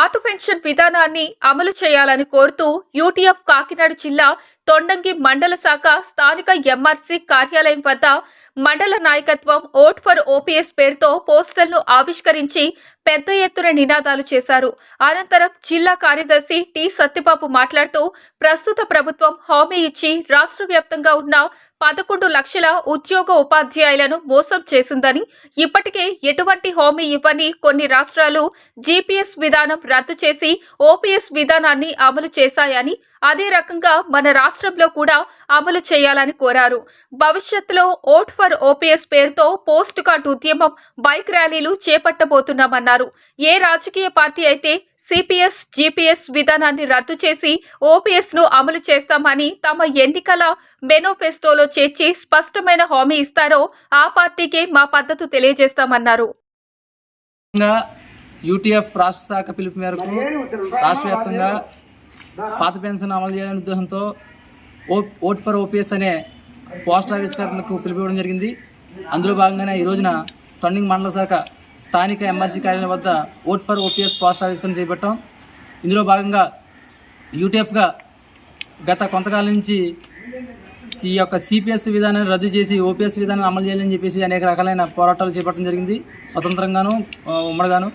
పాత పెన్షన్ విధానాన్ని అమలు చేయాలని కోరుతూ యూటీఎఫ్ కాకినాడ జిల్లా తొండంగి మండల శాఖ స్థానిక ఎంఆర్సీ కార్యాలయం వద్ద మండల నాయకత్వం ఓట్ ఫర్ ఓపీఎస్ పేరుతో పోస్టర్ను ఆవిష్కరించి పెద్ద ఎత్తున నినాదాలు చేశారు. అనంతరం జిల్లా కార్యదర్శి టి సత్యబాబు మాట్లాడుతూ ప్రస్తుత ప్రభుత్వం హామీ ఇచ్చి రాష్ట్ర వ్యాప్తంగా ఉన్న పదకొండు లక్షల ఉద్యోగ ఉపాధ్యాయులను మోసం చేసిందని ఇప్పటికే ఎటువంటి హామీ ఇవ్వని కొన్ని రాష్ట్రాలు జీపీఎస్ విధానం రద్దు చేసి ఓపీఎస్ విధానాన్ని అమలు చేశాయని అదే రకంగా మన రాష్ట్రంలో కూడా అమలు చేయాలని కోరారు. భవిష్యత్తులో ఓట్ ఫర్ ఓపీఎస్ పేరుతో పోస్ట్ కార్డ్ ఉద్యమం బైక్ ర్యాలీలు చేపట్టబోతున్నామన్నారు. ఏ రాజకీయ పార్టీ అయితే సిపిఎస్ జీపీఎస్ విధానాన్ని రద్దు చేసి ఓపీఎస్ను అమలు చేస్తామని తమ ఎన్నికల మేనిఫెస్టోలో చేర్చి స్పష్టమైన హామీ ఇస్తారో ఆ పార్టీకే మా పద్ధతు తెలియజేస్తామన్నారు. యూటీఎఫ్ రాష్ట్ర శాఖ పిలుపు మేరకు రాష్ట్ర వ్యాప్తంగా పాత పెన్షన్ అమలు చేయాలనే ఉద్దేశంతో ఓ ఓట్ ఫర్ ఓపీఎస్ అనే పోస్ట్ ఆవిష్కరణకు పిలుపువ్వడం జరిగింది. అందులో భాగంగానే ఈ రోజున టర్నింగ్ మండల శాఖ స్థానిక ఎంఆర్సీ కార్యాలయం వద్ద ఓట్ ఫర్ ఓపీఎస్ పోస్టర్ ఆవిష్కరణ చేపట్టాం. ఇందులో భాగంగా యూటీఎఫ్గా గత కొంతకాలం నుంచి ఈ యొక్క సిపిఎస్ విధానాన్ని రద్దు చేసి ఓపీఎస్ విధానాన్ని అమలు చేయాలని చెప్పేసి అనేక రకాలైన పోరాటాలు చేపట్టడం జరిగింది. స్వతంత్రంగాను ఉమ్మడిగాను.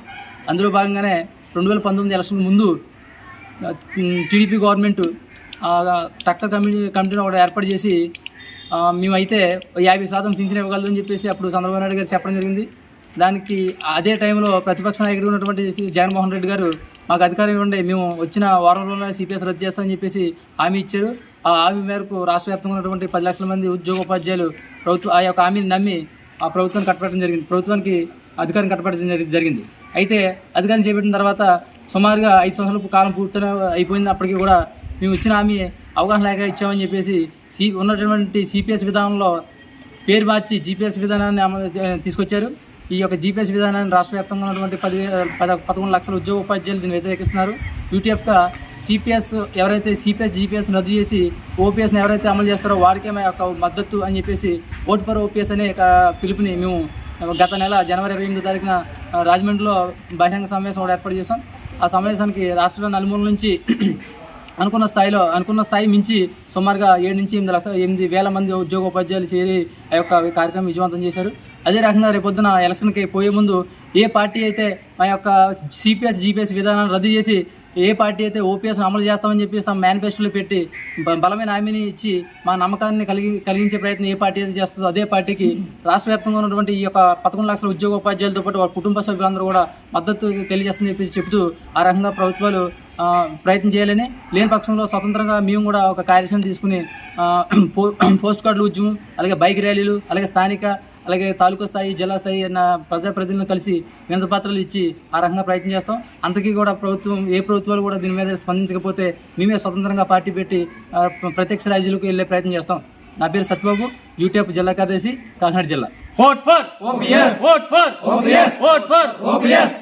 అందులో భాగంగానే రెండు వేల పంతొమ్మిది ఎలక్షన్ ముందు టీడీపీ గవర్నమెంట్ టక్కర్ కమిటీ కమిటీని ఒకటి ఏర్పాటు చేసి మేమైతే యాభై శాతం పింఛన్ ఇవ్వగలదని చెప్పేసి అప్పుడు చంద్రబాబు నాయుడు గారు చెప్పడం జరిగింది. దానికి అదే టైంలో ప్రతిపక్ష నాయకుడు ఉన్నటువంటి జగన్మోహన్ రెడ్డి గారు మాకు అధికారం ఇవ్వండి మేము వచ్చిన వారంలోనే సిపిఎస్ రద్దు చేస్తామని చెప్పేసి హామీ ఇచ్చారు. ఆ హామీ మేరకు రాష్ట్ర వ్యాప్తంగా ఉన్నటువంటి పది లక్షల మంది ఉద్యోగోపాధ్యాయులు ప్రభుత్వం ఆ యొక్క హామీని నమ్మి ఆ ప్రభుత్వాన్ని కట్టబెట్టడం జరిగింది. ప్రభుత్వానికి అధికారం కట్టబెట్టడం జరి- జరిగింది. అయితే అధికారం చేపట్టిన తర్వాత సుమారుగా ఐదు సంవత్సరాల కాలం పూర్తి అయిపోయింది. అప్పటికి కూడా మేము ఇచ్చిన హామీ అవగాహన లేక ఇచ్చామని చెప్పేసి సి ఉన్నటువంటి సిపిఎస్ విధానంలో పేరు మార్చి జీపీఎస్ విధానాన్ని అమలు తీసుకొచ్చారు. ఈ యొక్క జీపీఎస్ విధానాన్ని రాష్ట్ర వ్యాప్తంగా ఉన్నటువంటి పది పద పదకొండు లక్షల ఉద్యోగ ఉపాధ్యాయులు దీన్ని వ్యతిరేకిస్తున్నారు యూటీఎఫ్గా సిపిఎస్ ఎవరైతే సిపిఎస్ జీపీఎస్ రద్దు చేసి ఓపీఎస్ని ఎవరైతే అమలు చేస్తారో వారికే మా యొక్క మద్దతు అని చెప్పేసి ఓట్ ఫర్ ఓపీఎస్ అనే పిలుపుని మేము గత నెల జనవరి ఇరవై ఎనిమిదో తారీఖున రాజమండ్రిలో బహిరంగ సమావేశం కూడా ఏర్పాటు చేశాం. ఆ సమావేశానికి రాష్ట్ర నలుమూల నుంచి అనుకున్న స్థాయిలో అనుకున్న స్థాయి మించి సుమారుగా ఏడు నుంచి ఎనిమిది లక్ష ఎనిమిది వేల మంది ఉద్యోగోపాధ్యాయులు చేరి ఆ యొక్క కార్యక్రమం విజయవంతం చేశారు. అదే రకంగా రేపొద్దున ఎలక్షన్కి పోయే ముందు ఏ పార్టీ అయితే మా యొక్క సిపిఎస్ జీపీఎస్ విధానాన్ని రద్దు చేసి ఏ పార్టీ అయితే ఓపీఎస్ అమలు చేస్తామని చెప్పేసి తమ మేనిఫెస్టోలో పెట్టి బలమైన హామీని ఇచ్చి మా నమ్మకాన్ని కలిగి కలిగించే ప్రయత్నం ఏ పార్టీ అయితే చేస్తుందో అదే పార్టీకి రాష్ట్ర వ్యాప్తంగా ఉన్నటువంటి ఈ యొక్క పదకొండు లక్షల ఉద్యోగ ఉపాధ్యాయులతో పాటు వారి కుటుంబ సభ్యులందరూ కూడా మద్దతు తెలియజేస్తుందని చెప్పేసి చెబుతూ ఆ రకంగా ప్రభుత్వాలు ప్రయత్నం చేయాలని లేని పక్షంలో స్వతంత్రంగా మేము కూడా ఒక కార్యాచరణ తీసుకుని పో- పోస్ట్ కార్డులు ఉద్యమం అలాగే బైక్ ర్యాలీలు అలాగే స్థానిక అలాగే తాలూకా స్థాయి జిల్లా స్థాయి అన్న ప్రజాప్రతినిధులను కలిసి వినతి పత్రాలు ఇచ్చి ఆ రకంగా ప్రయత్నం చేస్తాం. అంతకీ కూడా ప్రభుత్వం ఏ ప్రభుత్వాలు కూడా దీని మీద స్పందించకపోతే మేమే స్వతంత్రంగా పార్టీ పెట్టి ప్రత్యక్ష రాజ్యాలకు వెళ్ళే ప్రయత్నం చేస్తాం. నా పేరు సత్యబాబు యూటీఎఫ్ జిల్లా కార్యదర్శి కాకినాడ జిల్లా. OPS. Vote for OPS. Vote for OPS.